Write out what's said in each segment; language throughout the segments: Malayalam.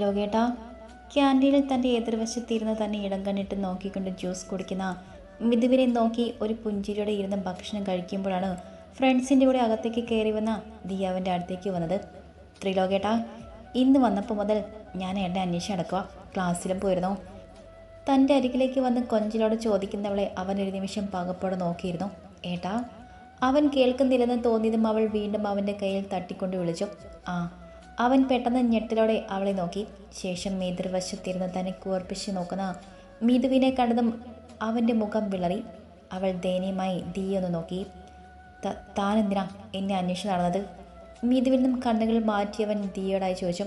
ത്രിലോകേട്ടാ ക്യാന്റീനിൽ തന്റെ എതിർവശത്തിരുന്ന് തന്നെ ഇടം കണ്ടിട്ട് നോക്കിക്കൊണ്ട് ജ്യൂസ് കുടിക്കുന്ന മിഥുവിനെ നോക്കി ഒരു പുഞ്ചിരിയോടെ ഇരുന്ന് ഭക്ഷണം കഴിക്കുമ്പോഴാണ് ഫ്രണ്ട്സിന്റെ കൂടെ അകത്തേക്ക് കയറി വന്ന ദിയാവിന്റെ അടുത്തേക്ക് വന്നത്. ത്രിലോകേട്ടാ ഇന്ന് വന്നപ്പോൾ മുതൽ ഞാൻ എന്നെ അന്വേഷിച്ച് അടക്കുക ക്ലാസ്സിലും പോയിരുന്നു. തന്റെ അരികിലേക്ക് വന്ന് കൊഞ്ചിലോട് ചോദിക്കുന്നവളെ അവൻ ഒരു നിമിഷം പകപ്പോടെ നോക്കിയിരുന്നു. ഏട്ടാ അവൻ കേൾക്കുന്നില്ലെന്ന് തോന്നിയതും അവൾ വീണ്ടും അവന്റെ കയ്യിൽ തട്ടിക്കൊണ്ട് വിളിച്ചു. ആ അവൻ പെട്ടെന്ന് ഞെട്ടലോടെ അവളെ നോക്കി. ശേഷം എതിർവശത്തിരുന്ന് തന്നെ കൂർപ്പിച്ച് നോക്കുന്ന മിതുവിനെ കണ്ടതും അവന്റെ മുഖം വിളറി. അവൾ ദയനീയമായി ദീയൊന്ന് നോക്കി. "ത- താൻ എന്തിനാ എന്നെ അന്വേഷിച്ച് നടന്നത്? മിതുവിൽ നിന്നും കണ്ണുകൾ മാറ്റിയവൻ ദീയോടായി ചോദിച്ചു.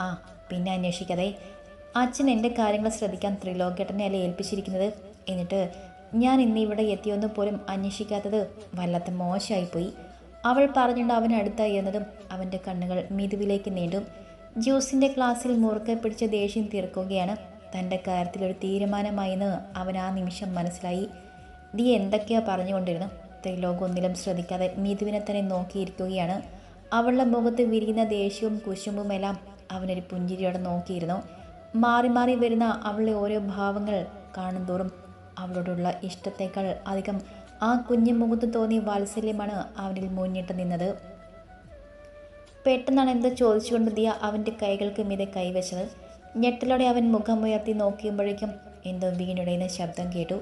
ആ പിന്നെ അന്വേഷിക്കാതെ. അച്ഛൻ എന്റെ കാര്യങ്ങൾ ശ്രദ്ധിക്കാൻ ത്രിലോകേട്ടനെ അല്ലേ ഏൽപ്പിച്ചിരിക്കുന്നത്? എന്നിട്ട് ഞാൻ ഇന്ന് ഇവിടെ എത്തിയൊന്നും പോലും അന്വേഷിക്കാത്തത് വല്ലാത്ത മോശമായിപ്പോയി. അവൾ പറഞ്ഞുകൊണ്ട് അവൻ അടുത്തായി എന്നതും അവന്റെ കണ്ണുകൾ മിതുവിലേക്ക് നീണ്ടും ജ്യൂസിന്റെ ക്ലാസ്സിൽ മുറുക്കെ പിടിച്ച ദേഷ്യം തീർക്കുകയാണ്. തന്റെ കാര്യത്തിൽ ഒരു തീരുമാനമായെന്ന് അവൻ ആ നിമിഷം മനസ്സിലായി. നീ എന്തൊക്കെയാ പറഞ്ഞുകൊണ്ടിരുന്നു. ത്രിലോകം ഒന്നിലും ശ്രദ്ധിക്കാതെ മിഥുവിനെ തന്നെ നോക്കിയിരിക്കുകയാണ്. അവളുടെ മുഖത്ത് വിരിയുന്ന ദേഷ്യവും കുശുമ്പുമെല്ലാം അവനൊരു പുഞ്ചിരിയോടെ നോക്കിയിരുന്നു. മാറി മാറി വരുന്ന അവളുടെ ഓരോ ഭാവങ്ങൾ കാണുന്തോറും അവളോടുള്ള ഇഷ്ടത്തേക്കാൾ അധികം ആ കുഞ്ഞു മുഖത്ത് തോന്നിയ വാത്സല്യമാണ് അവനിൽ മുന്നിട്ട് നിന്നത്. പെട്ടെന്നാണ് എന്തോ ചോദിച്ചുകൊണ്ട് ദിയ അവന്റെ കൈകൾക്ക് മീതെ കൈവച്ചത്. ഞെട്ടലോടെ അവൻ മുഖം ഉയർത്തി നോക്കിയുമ്പോഴേക്കും എന്തോ വീണുടയുന്ന ശബ്ദം കേട്ടു.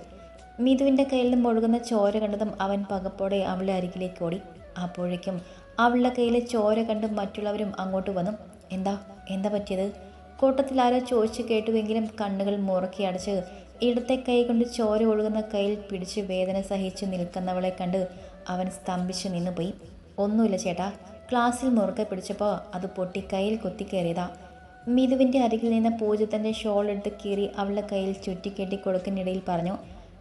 മിതുവിന്റെ കയ്യിൽ നിന്നും ഒഴുകുന്ന ചോര കണ്ടതും അവൻ പകപ്പോടെ അവളുടെ അരികിലേക്ക് ഓടി. അപ്പോഴേക്കും അവളുടെ കയ്യിലെ ചോര കണ്ട് മറ്റുള്ളവരും അങ്ങോട്ട് വന്നു. എന്താ? എന്താ പറ്റിയത്? കൂട്ടത്തിൽ ആരോ ചോദിച്ചു കേട്ടുവെങ്കിലും കണ്ണുകൾ മുറക്കി അടച്ച് ഇടത്തെ കൈ കൊണ്ട് ചോര ഒഴുകുന്ന കയ്യിൽ പിടിച്ച് വേദന സഹിച്ച് നിൽക്കുന്നവളെ കണ്ട് അവൻ സ്തംഭിച്ച് നിന്നുപോയി. ഒന്നുമില്ല ചേട്ടാ. ക്ലാസ്സിൽ മുറുക്കെ പിടിച്ചപ്പോൾ അത് പൊട്ടി കയ്യിൽ കൊത്തിക്കയറിയതാ മിതുവിന്റെ അരികിൽ നിന്ന് പൂജ തന്റെ ഷോൾ എടുത്ത് കീറി അവളുടെ കയ്യിൽ ചുറ്റിക്കെട്ടി കൊടുക്കുന്നിടയിൽ പറഞ്ഞു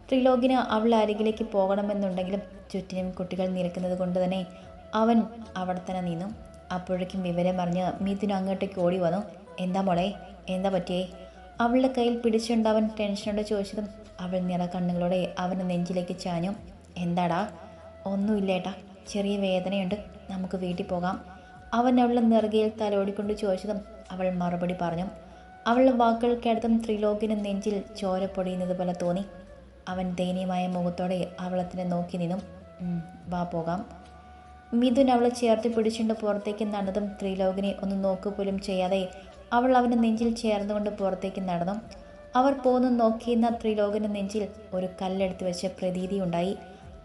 ത്രിലോകിന് അവളുടെ അരികിലേക്ക് പോകണമെന്നുണ്ടെങ്കിലും ചുറ്റിനും കുട്ടികൾ നിൽക്കുന്നത് കൊണ്ട് തന്നെ അവൻ അവിടെ തന്നെ നിന്നു. അപ്പോഴേക്കും വിവരം അറിഞ്ഞ് മിഥുൻ അങ്ങോട്ടേക്ക് ഓടി വന്നു. എന്താ മോളെ? എന്താ പറ്റിയേ? അവളുടെ കയ്യിൽ പിടിച്ചുകൊണ്ട് അവൻ ടെൻഷനോടെ ചോദിച്ചതും അവൾ നിറ കണ്ണുകളോടെ അവന്റെ നെഞ്ചിലേക്ക് ചാഞ്ഞു. എന്താടാ? ഒന്നുമില്ലേട്ടാ. ചെറിയ വേദനയുണ്ട്. നമുക്ക് വീട്ടിൽ പോകാം. അവൻ അവളുടെ നിറകയിൽ തലോടിക്കൊണ്ട് ചോദിച്ചതും അവൾ മറുപടി പറഞ്ഞു. അവളുടെ വാക്കുകൾ കേട്ടതും ത്രിലോകിന് നെഞ്ചിൽ ചോര പൊടിയുന്നത് പോലെ തോന്നി. അവൻ ദയനീയമായ മുഖത്തോടെ അവളത്തിനെ നോക്കി നിന്നു. വാ പോകാം. മിഥുൻ അവളെ ചേർത്ത് പിടിച്ചുകൊണ്ട് പുറത്തേക്ക് നടന്നതും ത്രിലോകിനെ ഒന്ന് നോക്കുപോലും ചെയ്യാതെ അവൾ അവന്റെ നെഞ്ചിൽ ചേർന്നുകൊണ്ട് പുറത്തേക്ക് നടന്നു. അവർ പോന്നു നോക്കിയിരുന്ന ത്രിലോകന്റെ നെഞ്ചിൽ ഒരു കല്ലെടുത്ത് വെച്ച പ്രതീതി ഉണ്ടായി.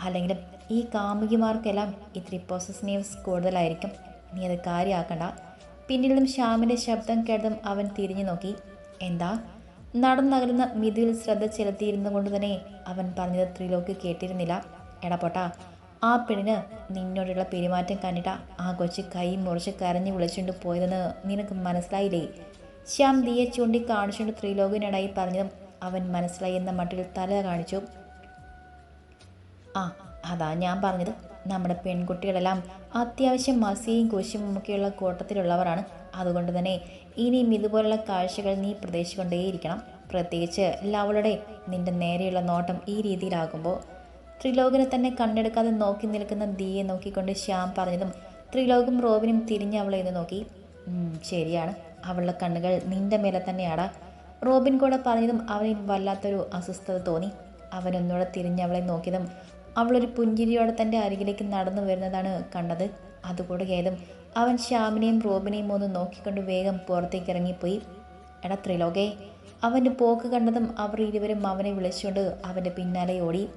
അല്ലെങ്കിലും ഈ കാമുകിമാർക്കെല്ലാം ഈ ഇത്തിരി നീവ്സ് കൂടുതലായിരിക്കും. നീ അത് കാര്യമാക്കണ്ട പിന്നീടും ശ്യാമിന്റെ ശബ്ദം കേട്ടതും അവൻ തിരിഞ്ഞു നോക്കി. എന്താ? നടന്നകലുന്ന മിഥുവിൽ ശ്രദ്ധ ചെലുത്തിയിരുന്നു കൊണ്ട് തന്നെ അവൻ പറഞ്ഞത് ത്രിലോക്ക് കേട്ടിരുന്നില്ല. എടാ പൊട്ടാ ആ പെണ്ണിന് നിന്നോടുള്ള പെരുമാറ്റം കണ്ടിട്ടാ ആ കൊച്ച് കൈ മുറിച്ച് കരഞ്ഞു വിളിച്ചുകൊണ്ട് പോയതെന്ന് നിനക്ക് മനസ്സിലായില്ലേ? ശ്യാം ദിയെ ചൂണ്ടി കാണിച്ചുകൊണ്ട് ത്രിലോകനടായി പറഞ്ഞതും അവൻ മനസ്സിലായി എന്ന മട്ടിൽ തല കാണിച്ചു. ആ അതാ ഞാൻ പറഞ്ഞത്. നമ്മുടെ പെൺകുട്ടികളെല്ലാം അത്യാവശ്യം മസിയും കുശും ഒക്കെയുള്ള കൂട്ടത്തിലുള്ളവരാണ്. അതുകൊണ്ട് തന്നെ ഇനിയും ഇതുപോലുള്ള കാഴ്ചകൾ നീ പ്രതീക്ഷിച്ചുകൊണ്ടേയിരിക്കണം. പ്രത്യേകിച്ച് ലവളുടെ നിന്റെ നേരെയുള്ള നോട്ടം ഈ രീതിയിലാകുമ്പോൾ. ത്രിലോകനെ തന്നെ കണ്ണെടുക്കാതെ നോക്കി നിൽക്കുന്ന ദിയെ നോക്കിക്കൊണ്ട് ശ്യാം പറഞ്ഞതും ത്രിലോകം റോബിനും തിരിഞ്ഞ് അവളെ ഇന്ന് നോക്കി. ശരിയാണ്. അവളുടെ കണ്ണുകൾ നിന്റെ മേലെ തന്നെയാടാ. റോബിൻ കൂടെ പറഞ്ഞതും അവനിൽ വല്ലാത്തൊരു അസ്വസ്ഥത തോന്നി. അവനൊന്നുകൂടെ തിരിഞ്ഞ് അവളെ നോക്കിയതും അവളൊരു പുഞ്ചിരിയോടെ തന്റെ അരികിലേക്ക് നടന്നു വരുന്നതാണ് കണ്ടത്. അതുകൂടെ കേതും അവൻ ശ്യാമിനെയും റോബിനെയും ഒന്ന് നോക്കിക്കൊണ്ട് വേഗം പുറത്തേക്ക് ഇറങ്ങിപ്പോയി. എടാ ത്രിലോകേ അവന്റെ പോക്ക് കണ്ടതും അവർ ഇരുവരും അവനെ വിളിച്ചുകൊണ്ട് അവന്റെ പിന്നാലെ ഓടി.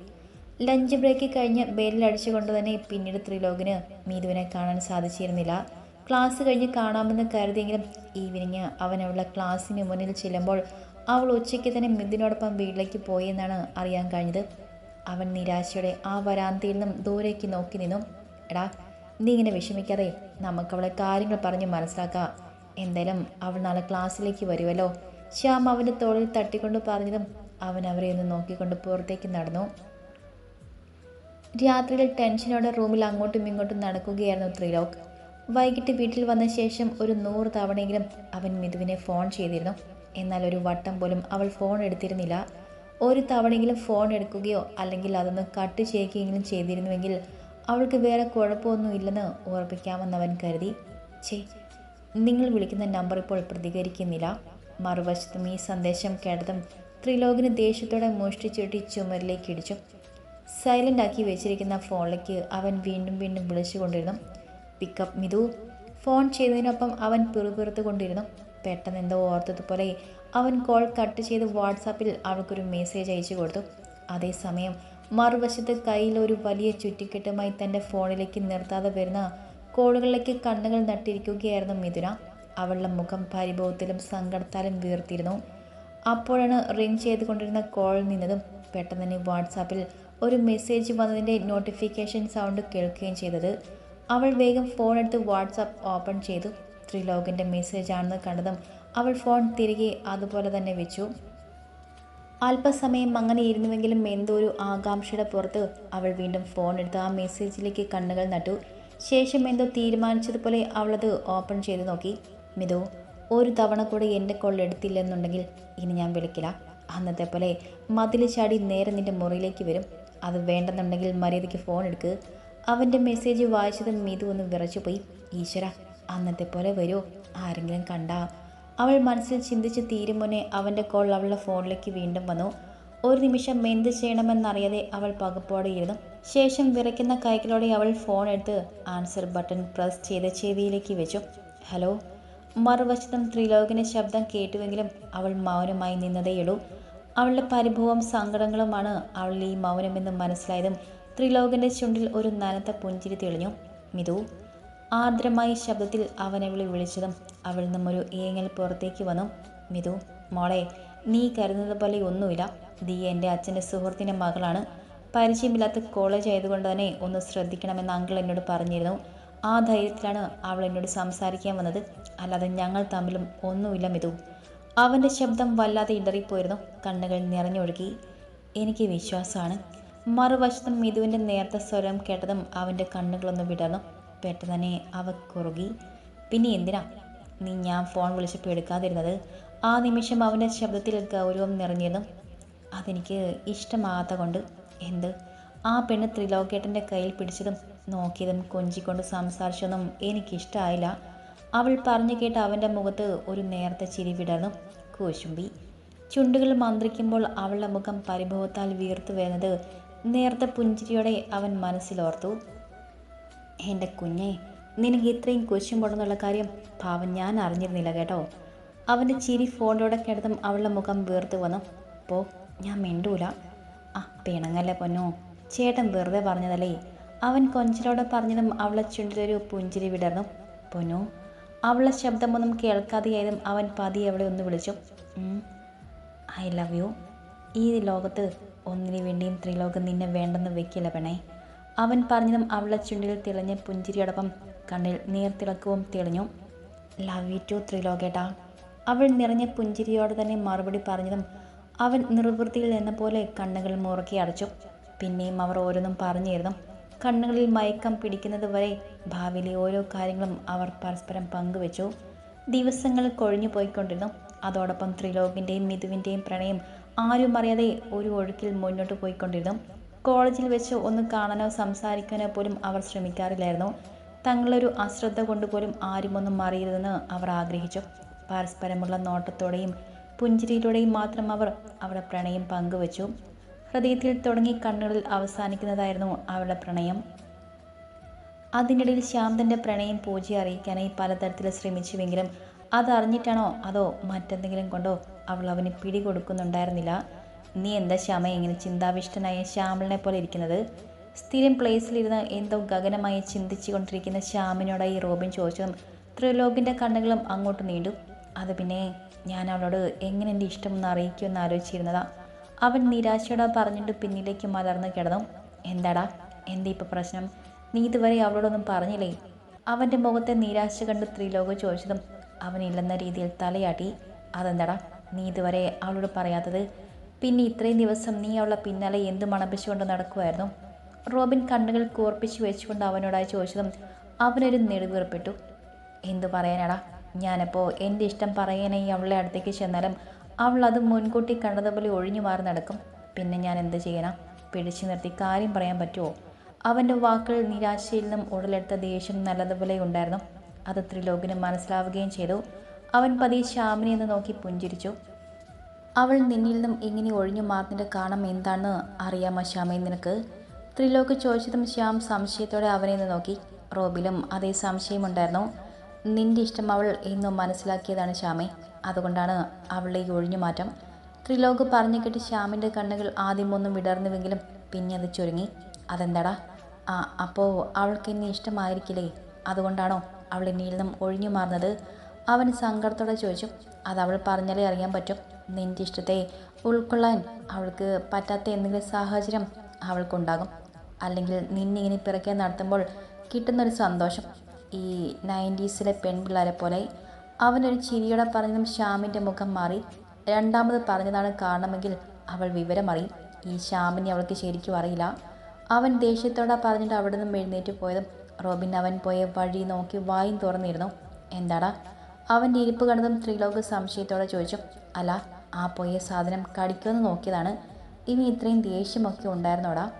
ലഞ്ച് ബ്രേക്ക് കഴിഞ്ഞ് ബെല്ലടിച്ചുകൊണ്ട് തന്നെ പിന്നീട് ത്രിലോകിന് മീതുവിനെ കാണാൻ സാധിച്ചിരുന്നില്ല. ക്ലാസ് കഴിഞ്ഞ് കാണാമെന്ന് കരുതിയെങ്കിലും ഈവനിങ് അവൻ അവളുടെ ക്ലാസ്സിന് മുന്നിൽ ചെല്ലുമ്പോൾ അവൾ ഉച്ചയ്ക്ക് തന്നെ മിഥുനോടൊപ്പം വീട്ടിലേക്ക് പോയി എന്നാണ് അറിയാൻ കഴിഞ്ഞത്. അവൻ നിരാശയോടെ ആ വരാന്തയിൽ നിന്നും ദൂരേക്ക് നോക്കി നിന്നു. എടാ നീ ഇങ്ങനെ വിഷമിക്കാതെ നമുക്ക് അവളെ കാര്യങ്ങൾ പറഞ്ഞ് മനസ്സിലാക്കാം. എന്തായാലും അവൾ നാളെ ക്ലാസ്സിലേക്ക് വരുമല്ലോ ശ്യാം അവന്റെ തോളിൽ തട്ടിക്കൊണ്ട് പറഞ്ഞതും അവൻ അവരെ ഒന്ന് നോക്കിക്കൊണ്ട് പുറത്തേക്ക് നടന്നു. രാത്രിയിൽ ടെൻഷനോടെ റൂമിൽ അങ്ങോട്ടും ഇങ്ങോട്ടും നടക്കുകയായിരുന്നു ത്രിലോക്. വൈകിട്ട് വീട്ടിൽ വന്ന ശേഷം ഒരു നൂറ് തവണയെങ്കിലും അവൻ മിഥുവിനെ ഫോൺ ചെയ്തിരുന്നു. എന്നാൽ ഒരു വട്ടം പോലും അവൾ ഫോൺ എടുത്തിരുന്നില്ല. ഒരു തവണയെങ്കിലും ഫോൺ എടുക്കുകയോ അല്ലെങ്കിൽ അതൊന്ന് കട്ട് ചെയ്യുകയെങ്കിലും ചെയ്തിരുന്നുവെങ്കിൽ അവൾക്ക് വേറെ കുഴപ്പമൊന്നും ഇല്ലെന്ന് ഓർപ്പിക്കാമെന്ന് അവൻ കരുതി. ചേ നിങ്ങൾ വിളിക്കുന്ന നമ്പർ ഇപ്പോൾ പ്രതികരിക്കുന്നില്ല. മറുവശത്തും ഈ സന്ദേശം കേട്ടതും ത്രിലോകിന് ദേഷ്യത്തോടെ മോഷ്ടിച്ചുട്ടി ചുമരിലേക്ക് ഇടിച്ചു. സൈലന്റ് ആക്കി വെച്ചിരിക്കുന്ന ഫോണിലേക്ക് അവൻ വീണ്ടും വീണ്ടും വിളിച്ചുകൊണ്ടിരുന്നു. പിക്കപ്പ് മിതു. ഫോൺ ചെയ്തതിനൊപ്പം അവൻ പിറുപിറുത്തു കൊണ്ടിരുന്നു പെട്ടെന്ന് എന്തോ ഓർത്തതുപോലെ അവൻ കോൾ കട്ട് ചെയ്ത് വാട്സാപ്പിൽ അവൾക്കൊരു മെസ്സേജ് അയച്ചു കൊടുത്തു. അതേസമയം മറുവശത്ത് കയ്യിൽ ഒരു വലിയ ചുറ്റിക്കെട്ടുമായി തന്റെ ഫോണിലേക്ക് നിർത്താതെ വരുന്ന കോളുകളിലേക്ക് കണ്ണുകൾ നട്ടിരിക്കുകയായിരുന്നു മിഥുന. അവളുടെ മുഖം പരിഭവത്തിലും സങ്കടത്താലും വീർത്തിരുന്നു. അപ്പോഴാണ് റിങ് ചെയ്തുകൊണ്ടിരുന്ന കോൾ നിന്നതും പെട്ടെന്ന് തന്നെ വാട്സാപ്പിൽ ഒരു മെസ്സേജ് വന്നതിന്റെ നോട്ടിഫിക്കേഷൻ സൗണ്ട് കേൾക്കുകയും ചെയ്തത്. അവൾ വേഗം ഫോൺ എടുത്ത് വാട്സാപ്പ് ഓപ്പൺ ചെയ്തു. ത്രിലോകിന്റെ മെസ്സേജ് ആണെന്ന് കണ്ടതും അവൾ ഫോൺ തിരികെ അതുപോലെ തന്നെ വെച്ചു. അല്പസമയം അങ്ങനെ ഇരുന്നുവെങ്കിലും എന്തോ ഒരു ആകാംക്ഷയുടെ പുറത്ത് അവൾ വീണ്ടും ഫോൺ എടുത്ത് ആ മെസ്സേജിലേക്ക് കണ്ണുകൾ നട്ടു. ശേഷം എന്തോ തീരുമാനിച്ചതുപോലെ അവളത് ഓപ്പൺ ചെയ്ത് നോക്കി. മിതു ഒരു തവണ കൂടെ എന്റെ കോൾ എടുത്തില്ലെന്നുണ്ടെങ്കിൽ ഇനി ഞാൻ വിളിക്കില്ല. അന്നത്തെ പോലെ മതിൽ ചാടി നേരെ നിന്റെ മുറിയിലേക്ക് വരും. അത് വേണ്ടെന്നുണ്ടെങ്കിൽ മര്യാദയ്ക്ക് ഫോൺ എടുക്ക്. അവന്റെ മെസ്സേജ് വായിച്ചത് മീതു ഒന്ന് വിറച്ചു പോയി. ഈശ്വര അന്നത്തെ പോലെ വരുമോ ആരെങ്കിലും കണ്ടാ. അവൾ മനസ്സിൽ ചിന്തിച്ച് തീരും മുന്നേ അവന്റെ കോൾ അവളുടെ ഫോണിലേക്ക് വീണ്ടും വന്നു. ഒരു നിമിഷം എന്ത് ചെയ്യണമെന്നറിയാതെ അവൾ പകപ്പോടെ ഇരുന്നു. ശേഷം വിറയ്ക്കുന്ന കൈകളോടെ അവൾ ഫോൺ എടുത്ത് ആൻസർ ബട്ടൺ പ്രസ് ചെയ്ത് ചെവിയിലേക്ക് വെച്ചു. ഹലോ മറുവശത്തും ത്രിലോകിന്റെ ശബ്ദം കേട്ടുവെങ്കിലും അവൾ മൗനമായി നിന്നതേയുള്ളൂ. അവളുടെ പരിഭവം സങ്കടങ്ങളുമാണ് അവൾ ഈ മൗനമെന്ന് മനസ്സിലായതും ത്രിലോകന്റെ ചുണ്ടിൽ ഒരു നനത്ത പുഞ്ചിരി തെളിഞ്ഞു. മിതു ആർദ്രമായ ശബ്ദത്തിൽ അവനെ വിളി വിളിച്ചതും അവളിൽ നിന്നൊരു ഏങ്ങൽ പുറത്തേക്ക് വന്നു. മിതു മോളെ നീ കരുതുന്നത് പോലെ ഒന്നുമില്ല. ദീ എന്റെ അച്ഛന്റെ സുഹൃത്തിന്റെ മകളാണ്. പരിചയമില്ലാത്ത കോളേജ് ആയതുകൊണ്ട് തന്നെ ഒന്ന് ശ്രദ്ധിക്കണമെന്ന് അങ്കിൾ എന്നോട് പറഞ്ഞിരുന്നു. ആ ധൈര്യത്തിലാണ് അവൾ എന്നോട് സംസാരിക്കാൻ വന്നത്. അല്ലാതെ ഞങ്ങൾ തമ്മിലും ഒന്നുമില്ല മിതു അവന്റെ ശബ്ദം വല്ലാതെ ഇടറിപ്പോയിരുന്നു കണ്ണുകൾ നിറഞ്ഞൊഴുകി. എനിക്ക് വിശ്വാസമാണ്. മറുവശത്തും മിഥുവിന്റെ നേരത്തെ സ്വരം കേട്ടതും അവന്റെ കണ്ണുകളൊന്ന് വിടർന്നു. പെട്ടെന്ന് അവ കുറുകി. പിന്നെ എന്തിനാ? നീ ഞാൻ ഫോൺ വിളിച്ചപ്പോൾ എടുക്കാതിരുന്നത്? ആ നിമിഷം അവന്റെ ശബ്ദത്തിൽ ഗൗരവം നിറഞ്ഞിരുന്നു. അതെനിക്ക് ഇഷ്ടമാകാത്ത കൊണ്ട് എന്ത്? ആ പെണ്ണ് ത്രിലോകേട്ടന്റെ കയ്യിൽ പിടിച്ചതും നോക്കിയതും കൊഞ്ചിക്കൊണ്ട് സംസാരിച്ചതൊന്നും എനിക്കിഷ്ടമായില്ല അവൾ പറഞ്ഞു കേട്ട് അവന്റെ മുഖത്ത് ഒരു നേർത്ത ചിരി വിടർന്നു. കോശുംബി ചുണ്ടുകൾ മന്ത്രിക്കുമ്പോൾ അവളുടെ മുഖം പരിഭവത്താൽ വീർത്തു വരുന്നത് നേർത്ത പുഞ്ചിരിയോടെ അവൻ മനസ്സിലോർത്തു. എന്റെ കുഞ്ഞെ നിനക്ക് ഇത്രയും കൊച്ചുമ്പോഴെന്നുള്ള കാര്യം പാവം ഞാൻ അറിഞ്ഞിരുന്നില്ല കേട്ടോ. അവന്റെ ചിരി ഫോണിലൂടെ കിടന്നും അവളുടെ മുഖം വീർത്തു വന്നു. പോ ഞാൻ മിണ്ടൂല. ആ പിണങ്ങല്ലേ പൊന്നോ. ചേട്ടൻ വെറുതെ പറഞ്ഞതല്ലേ. അവൻ കൊഞ്ചിലോടെ പറഞ്ഞതും അവളെ ചുണ്ടിലൊരു പുഞ്ചിരി വിടർന്നു. പൊന്നു അവളുടെ ശബ്ദമൊന്നും കേൾക്കാതെയായതും അവൻ പതിയെ അവളെ ഒന്ന് വിളിച്ചു. ഐ ലവ് യു ഈ ലോകത്ത് ഒന്നിനു വേണ്ടിയും ത്രിലോകം നിന്നെ വേണ്ടെന്ന് വെക്കില്ല പെണേ അവൻ പറഞ്ഞതും അവളുടെ ചുണ്ടിൽ തിളഞ്ഞ പുഞ്ചിരിയോടൊപ്പം കണ്ണിൽ നീർത്തിളക്കവും തെളിഞ്ഞു. ലവ് യു ടു ത്രിലോകേട്ടാ. അവൾ നിറഞ്ഞ പുഞ്ചിരിയോടെ തന്നെ മറുപടി പറഞ്ഞതും അവൻ നിർവൃത്തിയിൽ എന്ന പോലെ കണ്ണുകൾ മുറുക്കി അടച്ചു. പിന്നെയും അവർ ഓരോന്നും പറഞ്ഞിരുന്നു കണ്ണുകളിൽ മയക്കം പിടിക്കുന്നത് വരെ ഭാവിയിലെ ഓരോ കാര്യങ്ങളും അവർ പരസ്പരം പങ്കുവെച്ചു. ദിവസങ്ങൾ കൊഴിഞ്ഞു പോയിക്കൊണ്ടിരുന്നു. അതോടൊപ്പം ത്രിലോകിന്റെയും മിഥുവിന്റെയും പ്രണയം ആരും അറിയാതെ ഒരു ഒഴുക്കിൽ മുന്നോട്ട് പോയിക്കൊണ്ടിരുന്നു. കോളേജിൽ വെച്ച് ഒന്ന് കാണാനോ സംസാരിക്കാനോ പോലും അവർ ശ്രമിക്കാറില്ലായിരുന്നു. തങ്ങളൊരു അശ്രദ്ധ കൊണ്ടുപോലും ആരുമൊന്നും അറിയരുതെന്ന് അവർ ആഗ്രഹിച്ചു. പരസ്പരമുള്ള നോട്ടത്തോടെയും പുഞ്ചിരിയിലൂടെയും മാത്രം അവർ അവരുടെ പ്രണയം പങ്കുവച്ചു. ഹൃദയത്തിൽ തുടങ്ങി കണ്ണുകളിൽ അവസാനിക്കുന്നതായിരുന്നു അവളുടെ പ്രണയം. അതിനിടയിൽ ശാന്തന്റെ പ്രണയം പൂജ അറിയിക്കാനായി പലതരത്തിൽ ശ്രമിച്ചുവെങ്കിലും അതറിഞ്ഞിട്ടാണോ അതോ മറ്റെന്തെങ്കിലും കൊണ്ടോ അവൾ അവന് പിടികൊടുക്കുന്നുണ്ടായിരുന്നില്ല. നീ എന്താ ശ്യാമ ഇങ്ങനെ ചിന്താവിഷ്ടനായ ശ്യാമളിനെ പോലെ ഇരിക്കുന്നത്? സ്ഥിരം പ്ലേസിലിരുന്ന് എന്തോ ഗഗനമായി ചിന്തിച്ചു കൊണ്ടിരിക്കുന്ന ശ്യാമിനോടായി റോബിൻ ചോദിച്ചതും ത്രിലോകിന്റെ കണ്ണുകളും അങ്ങോട്ട് നീണ്ടു. അത് പിന്നെ ഞാൻ അവളോട് എങ്ങനെ എന്റെ ഇഷ്ടമെന്ന് അറിയിക്കുമെന്ന് ആലോചിച്ചിരുന്നതാ. അവൻ നിരാശയോടെ പറഞ്ഞിട്ട് പിന്നിലേക്ക് മലർന്നു കിടന്നു. എന്താടാ? എന്താ ഇപ്പം പ്രശ്നം? നീ ഇതുവരെ അവളോടൊന്നും പറഞ്ഞില്ലേ? അവന്റെ മുഖത്തെ നിരാശ കണ്ട് ത്രിലോക ചോദിച്ചതും അവനില്ലെന്ന രീതിയിൽ തലയാട്ടി. അതെന്താടാ? നീ ഇതുവരെ അവളോട് പറയാത്തത്? പിന്നെ ഇത്രയും ദിവസം നീ അവളെ പിന്നാലെ എന്ത് മണപ്പിച്ചുകൊണ്ട് നടക്കുമായിരുന്നു റോബിൻ കണ്ണുകൾ കൂർപ്പിച്ച് വെച്ചുകൊണ്ട് അവനോടായി ചോദിച്ചതും അവനൊരു നെടുവീർപ്പെട്ടു. എന്തു പറയാനാടാ? ഞാനപ്പോൾ എന്റെ ഇഷ്ടം പറയാനായി അവളുടെ അടുത്തേക്ക് ചെന്നാലും അവൾ അത് മുൻകൂട്ടി കണ്ടതുപോലെ ഒഴിഞ്ഞു മാറി നടക്കും. പിന്നെ ഞാൻ എന്ത് ചെയ്യണം? പിടിച്ചു നിർത്തി കാര്യം പറയാൻ പറ്റുമോ അവന്റെ വാക്കുകൾ നിരാശയിൽ നിന്നും ഉടലെടുത്ത ദേഷ്യം നല്ലതുപോലെ ഉണ്ടായിരുന്നു. അത് ത്രിലോകിന് മനസ്സിലാവുകയും ചെയ്തു. അവൻ പതിയെ ശ്യാമിനെ എന്ന് നോക്കി പുഞ്ചിരിച്ചു. അവൾ നിന്നിൽ നിന്നും ഇങ്ങനെ ഒഴിഞ്ഞു മാറുന്നതിന്റെ കാരണം എന്താണെന്ന് അറിയാമോ ശ്യാമേ നിനക്ക്? ത്രിലോക്ക് ചോദിച്ചതും ശ്യാം സംശയത്തോടെ അവനെ നിന്ന് നോക്കി. റോബിലും അതേ സംശയമുണ്ടായിരുന്നു. നിന്റെ ഇഷ്ടം അവൾ എന്നും മനസ്സിലാക്കിയതാണ് ശ്യാമേ. അതുകൊണ്ടാണ് അവളുടെ ഒഴിഞ്ഞു മാറ്റം. ത്രിലോക് പറഞ്ഞു കേട്ട് ശ്യാമിന്റെ കണ്ണുകൾ ആദ്യം ഒന്നും വിടർന്നുവെങ്കിലും പിന്നെ അത് ചുരുങ്ങി. അതെന്താടാ? ആ അപ്പോൾ അവൾക്ക് എന്നെ ഇഷ്ടമായിരിക്കില്ലേ? അതുകൊണ്ടാണോ അവൾ എന്നിൽ നിന്നും ഒഴിഞ്ഞു മാറുന്നത്? അവൻ സങ്കടത്തോടെ ചോദിച്ചു. അത് അവൾ പറഞ്ഞാലേ അറിയാൻ പറ്റും. നിന്റെ ഇഷ്ടത്തെ ഉൾക്കൊള്ളാൻ അവൾക്ക് പറ്റാത്ത എന്തെങ്കിലും സാഹചര്യം അവൾക്കുണ്ടാകും. അല്ലെങ്കിൽ നിന്നെ നിന്നിങ്ങനെ പിറക്കാൻ നടത്തുമ്പോൾ കിട്ടുന്നൊരു സന്തോഷം. ഈ നയന്റീസിലെ പെൺപിള്ളേരെ പോലെ അവനൊരു ചിരിയോടെ പറഞ്ഞതും ശ്യാമിന്റെ മുഖം മാറി. രണ്ടാമത് പറഞ്ഞതാണ് കാരണമെങ്കിൽ അവൾ വിവരമറിയും ഈ ശ്യാമിനെ അവൾക്ക് ശരിക്കും അറിയില്ല. അവൻ ദേഷ്യത്തോടെ പറഞ്ഞിട്ട് അവിടെ നിന്നും എഴുന്നേറ്റ് പോയതും റോബിൻ അവൻ പോയ വഴി നോക്കി വായും തുറന്നിരുന്നു. എന്താടാ? അവന്റെ ഇരിപ്പ് കണ്ടതും ത്രിലോക് സംശയത്തോടെ ചോദിച്ചു. അല്ല ആ പോയ സാധനം കടിക്കുമെന്ന് നോക്കിയതാണ്. ഇനി ഇത്രയും ദേഷ്യമൊക്കെ ഉണ്ടായിരുന്നോടാ?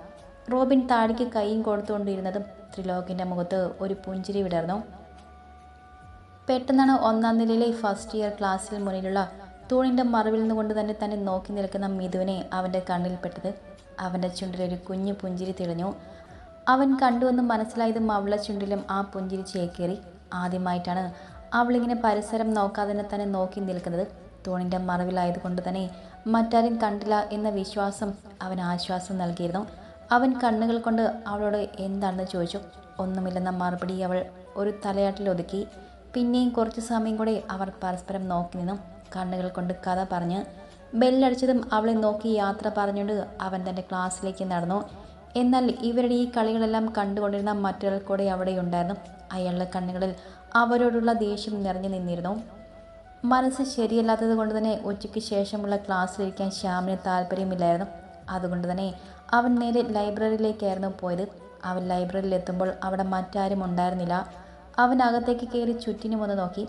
റോബിൻ താടിക്ക് കൈയും കൊടുത്തുകൊണ്ടിരുന്നതും ത്രിലോകിന്റെ മുഖത്ത് ഒരു പുഞ്ചിരി വിടർന്നു. പെട്ടെന്നാണ് ഒന്നാം നിലയിലെ ഫസ്റ്റ് ഇയർ ക്ലാസ്സിൽ മുന്നിലുള്ള തൂണിന്റെ മറവിൽ നിന്നുകൊണ്ട് തന്നെ തന്നെ നോക്കി നിൽക്കുന്ന മിഥുവിനെ അവന്റെ കണ്ണിൽപ്പെട്ടത് അവന്റെ ചുണ്ടിലൊരു കുഞ്ഞു പുഞ്ചിരി തെളിഞ്ഞു. അവൻ കണ്ടുവെന്ന് മനസ്സിലായതും അവളുടെ ചുണ്ടിലും ആ പുഞ്ചിരി ചേക്കേറി. ആദ്യമായിട്ടാണ് അവളിങ്ങനെ പരിസരം നോക്കാതെ തന്നെ നോക്കി നിൽക്കുന്നത്. തൂണിന്റെ മറവിലായതുകൊണ്ട് തന്നെ മറ്റാരും കണ്ടില്ല എന്ന വിശ്വാസം അവൻ ആശ്വാസം നൽകിയിരുന്നു. അവൻ കണ്ണുകൾ കൊണ്ട് അവളോട് എന്താണെന്ന് ചോദിച്ചു. ഒന്നുമില്ലെന്ന മറുപടി അവൾ ഒരു തലയാട്ടിൽ ഒതുക്കി. പിന്നെയും കുറച്ച് സമയം കൂടെ അവർ പരസ്പരം നോക്കി നിന്നും. കണ്ണുകൾ കൊണ്ട് കഥ പറഞ്ഞ്. ബെല്ലടിച്ചതും അവളെ നോക്കി യാത്ര പറഞ്ഞുകൊണ്ട് അവൻ തന്റെ ക്ലാസ്സിലേക്ക് നടന്നു. എന്നാൽ ഇവരുടെ ഈ കളികളെല്ലാം കണ്ടുകൊണ്ടിരുന്ന മറ്റൊരാൾ കൂടെ അവിടെയുണ്ടായിരുന്നു. അയാളുടെ കണ്ണുകളിൽ അവരോടുള്ള ദേഷ്യം നിറഞ്ഞു നിന്നിരുന്നു. മനസ്സ് ശരിയല്ലാത്തത് കൊണ്ട് തന്നെ ഉച്ചയ്ക്ക് ശേഷമുള്ള ക്ലാസ്സിലിരിക്കാൻ ശ്യാമിന് താല്പര്യമില്ലായിരുന്നു അതുകൊണ്ട് തന്നെ അവൻ നേരെ ലൈബ്രറിയിലേക്കായിരുന്നു പോയത്. അവൻ ലൈബ്രറിയിൽ എത്തുമ്പോൾ അവിടെ മറ്റാരും ഉണ്ടായിരുന്നില്ല. അവൻ അകത്തേക്ക് കയറി ചുറ്റിനും ഒന്ന് നോക്കി.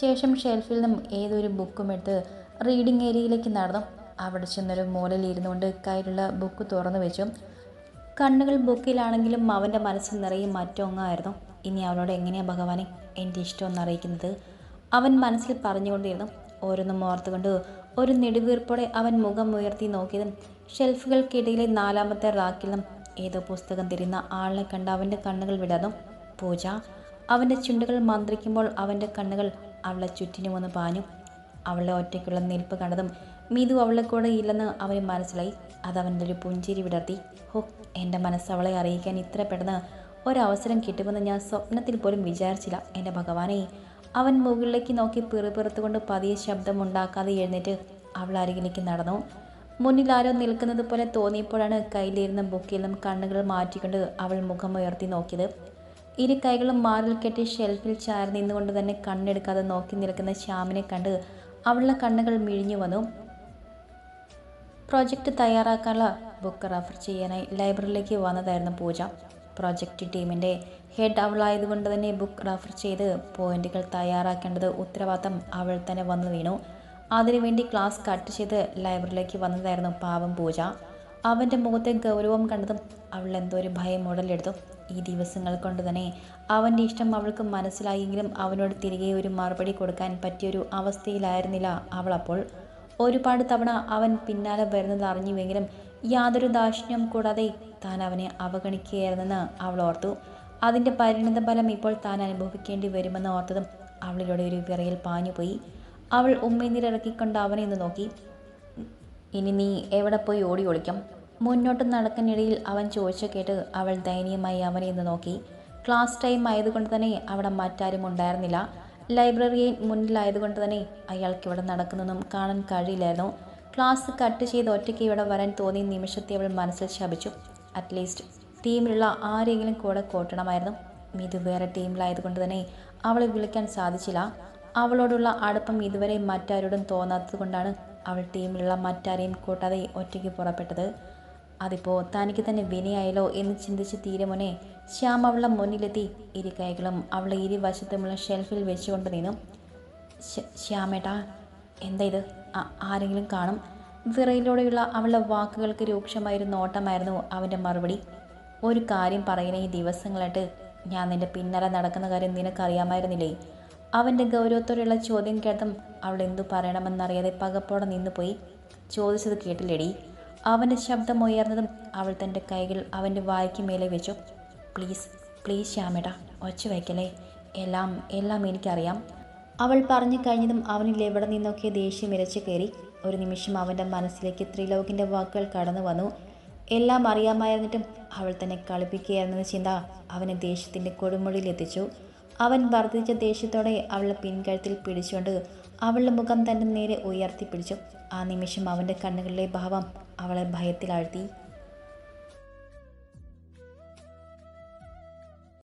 ശേഷം ഷെൽഫിൽ നിന്നും ഏതൊരു ബുക്കും എടുത്ത് റീഡിംഗ് ഏരിയയിലേക്ക് നടന്നു. അവിടെ ചെന്നൊരു മൂലയിൽ ഇരുന്നുകൊണ്ട് കയ്യിലുള്ള ബുക്ക് തുറന്നു വെച്ചു. കണ്ണുകൾ ബുക്കിലാണെങ്കിലും അവന്റെ മനസ്സ് നിറയെ മറ്റൊന്നായിരുന്നു. ഇനി അവനോട് എങ്ങനെയാണ് ഭഗവാനെ എന്റെ ഇഷ്ടമെന്ന് അറിയിക്കുന്നത്? അവൻ മനസ്സിൽ പറഞ്ഞുകൊണ്ടിരുന്നു. ഓരോന്നും ഓർത്തുകൊണ്ട് ഒരു നെടുവീർപ്പോടെ അവൻ മുഖം ഉയർത്തി നോക്കിയതും ഷെൽഫുകൾക്കിടയിലെ നാലാമത്തെ റാക്കിലും ഏതോ പുസ്തകം തിരിയുന്ന ആളിനെ കണ്ട് അവന്റെ കണ്ണുകൾ വിടർന്നു. പൂജ അവന്റെ ചുണ്ടുകൾ മന്ത്രിക്കുമ്പോൾ അവന്റെ കണ്ണുകൾ അവളെ ചുറ്റിനും ഒന്ന് പാഞ്ഞു. അവളുടെ ഒറ്റയ്ക്കുള്ള നിൽപ്പ് കണ്ടതും മീതു അവളെ കൂടെ ഇല്ലെന്ന് അവന് മനസ്സിലായി. അത് അവന്റെ ഒരു പുഞ്ചിരി വിടർത്തി. ഹോ എന്റെ മനസ്സ് അവളെ അറിയിക്കാൻ ഇത്ര പെട്ടെന്ന് ഒരവസരം കിട്ടുമെന്ന് ഞാൻ സ്വപ്നത്തിൽ പോലും വിചാരിച്ചില്ല. എന്റെ ഭഗവാനെ അവൻ മുകളിലേക്ക് നോക്കി പിറുപിറുത്തുകൊണ്ട് പതിയെ ശബ്ദമുണ്ടാക്കാതെ എഴുന്നേറ്റ് അവൾ അരികിലേക്ക് നടന്നു. മുന്നിൽ ആരോ നിൽക്കുന്നത് പോലെ തോന്നിയപ്പോഴാണ് കയ്യിലിരുന്ന ബുക്കിൽ നിന്നും കണ്ണുകൾ മാറ്റിക്കൊണ്ട് അവൾ മുഖം ഉയർത്തി നോക്കിയത്. ഇരു കൈകളും മാറിൽ കെട്ടി ഷെൽഫിൽ ചാരി നിന്നുകൊണ്ട് തന്നെ കണ്ണെടുക്കാതെ നോക്കി നിൽക്കുന്ന ശ്യാമിനെ കണ്ട് അവളുടെ കണ്ണുകൾ മിഴിഞ്ഞു വന്നു. പ്രോജക്റ്റ് തയ്യാറാക്കാനുള്ള ബുക്ക് റഫർ ചെയ്യാനായി ലൈബ്രറിയിലേക്ക് വന്നതായിരുന്നു പൂജ. പ്രോജക്റ്റ് ടീമിന്റെ ഹെഡ് അവളായതുകൊണ്ട് തന്നെ ബുക്ക് റഫർ ചെയ്ത് പോയിന്റുകൾ തയ്യാറാക്കേണ്ടത് ഉത്തരവാദിത്തം അവൾ തന്നെ വന്നു വീണു. അതിനുവേണ്ടി ക്ലാസ് കട്ട് ചെയ്ത് ലൈബ്രറിയിലേക്ക് വന്നതായിരുന്നു പാവം പൂജ. അവന്റെ മുഖത്തെ ഗൗരവം കണ്ടതും അവൾ എന്തോ ഒരു ഭയം ഉടലെടുത്തു. ഈ ദിവസങ്ങൾ കൊണ്ട് തന്നെ. അവന്റെ ഇഷ്ടം അവൾക്ക് മനസ്സിലായെങ്കിലും അവനോട് തിരികെ ഒരു മറുപടി കൊടുക്കാൻ പറ്റിയൊരു അവസ്ഥയിലായിരുന്നില്ല അവൾ അപ്പോൾ. ഒരുപാട് തവണ അവൻ പിന്നാലെ വരുന്നത് അറിഞ്ഞുവെങ്കിലും യാതൊരു ദാക്ഷിണ്യം കൂടാതെ താൻ അവനെ അവഗണിക്കുകയായിരുന്നെന്ന് അവൾ ഓർത്തു. അതിന്റെ പരിണിത ഫലം ഇപ്പോൾ താൻ അനുഭവിക്കേണ്ടി വരുമെന്ന് ഓർത്തതും അവളിലൂടെ ഒരു വിറയിൽ പാഞ്ഞുപോയി. അവൾ ഉമ്മീനിലിറക്കിക്കൊണ്ട് അവനെ ഒന്ന് നോക്കി. ഇനി നീ എവിടെ പോയി ഓടി ഒളിക്കും? മുന്നോട്ട് നടക്കുന്നിടയിൽ അവൻ ചോദിച്ച കേട്ട് അവൾ ദയനീയമായി അവനെ ഒന്ന് നോക്കി. ക്ലാസ് ടൈം ആയതുകൊണ്ട് തന്നെ അവിടെ മറ്റാരും ഉണ്ടായിരുന്നില്ല. ലൈബ്രറിയിൽ മുന്നിലായതുകൊണ്ട് തന്നെ അയാൾക്ക് ഇവിടെ നടക്കുന്നതും കാണാൻ കഴിയില്ലായിരുന്നു. ക്ലാസ് കട്ട് ചെയ്ത് ഒറ്റയ്ക്ക് ഇവിടെ വരാൻ തോന്നിയ നിമിഷത്തെ അവൾ മനസ്സിൽ ശപിച്ചു. അറ്റ്ലീസ്റ്റ് ടീമിലുള്ള ആരെങ്കിലും കൂടെ കോട്ടണമായിരുന്നു. മിതു വേറെ ടീമിലായതുകൊണ്ട് തന്നെ അവളെ വിളിക്കാൻ സാധിച്ചില്ല. അവളോടുള്ള അടുപ്പം ഇതുവരെ മറ്റാരോടും തോന്നാത്തത് കൊണ്ടാണ് അവൾ ടീമിലുള്ള മറ്റാരെയും കൂട്ടാതെ ഒറ്റയ്ക്ക് പുറപ്പെട്ടത്. അതിപ്പോൾ തനിക്ക് തന്നെ വിനയായല്ലോ എന്ന് ചിന്തിച്ച് തീരെ മുന്നേ ശ്യാം അവളെ മുന്നിലെത്തി ഇരു കൈകളും അവളെ ഇരുവശത്തുമുള്ള ഷെൽഫിൽ വെച്ചുകൊണ്ട് നിന്നു. ശ്യാമേട്ടാ എന്താ ഇത്? ആരെങ്കിലും കാണും? വിറയിലൂടെയുള്ള അവളുടെ വാക്കുകൾക്ക് രൂക്ഷമായൊരു നോട്ടമായിരുന്നു അവന്റെ മറുപടി. ഒരു കാര്യം പറയുന്ന ഈ ദിവസങ്ങളായിട്ട് ഞാൻ നിന്റെ പിന്നാലെ നടക്കുന്ന കാര്യം നിനക്കറിയാമായിരുന്നില്ലേ? അവന്റെ ഗൗരവത്തോടെയുള്ള ചോദ്യം കേട്ടും അവൾ എന്തു പറയണമെന്നറിയാതെ പകപ്പോടെ നിന്നുപോയി. ചോദിച്ചത് കേട്ടില്ലേടി? അവന്റെ ശബ്ദം ഉയർന്നതും അവൾ തന്റെ കൈകൾ അവന്റെ വായ്ക്ക് മേലെ വെച്ചു. പ്ലീസ് പ്ലീസ് ശ്യാമേട ഒച്ച വയ്ക്കലേ എല്ലാം എല്ലാം എനിക്കറിയാം. അവൾ പറഞ്ഞു കഴിഞ്ഞതും അവനിൽ എവിടെ നിന്നൊക്കെ ദേഷ്യം ഇരച്ചു കയറി. ഒരു നിമിഷം അവന്റെ മനസ്സിലേക്ക് ത്രിലോകിന്റെ വാക്കുകൾ കടന്നു വന്നു. എല്ലാം അറിയാമായിരുന്നിട്ടും അവൾ തന്നെ കളിപ്പിക്കുകയായിരുന്നെന്ന ചിന്ത അവനെ ദേഷ്യത്തിന്റെ കൊടുമുടിയിലെത്തിച്ചു അവൻ വർദ്ധിച്ച ദേഷ്യത്തോടെ അവളുടെ പിൻകഴുത്തിൽ പിടിച്ചുകൊണ്ട് അവളുടെ മുഖം തന്റെ നേരെ ഉയർത്തിപ്പിടിച്ചു ആ നിമിഷം അവന്റെ കണ്ണുകളിലെ ഭാവം അവളെ ഭയത്തിലാഴ്ത്തി.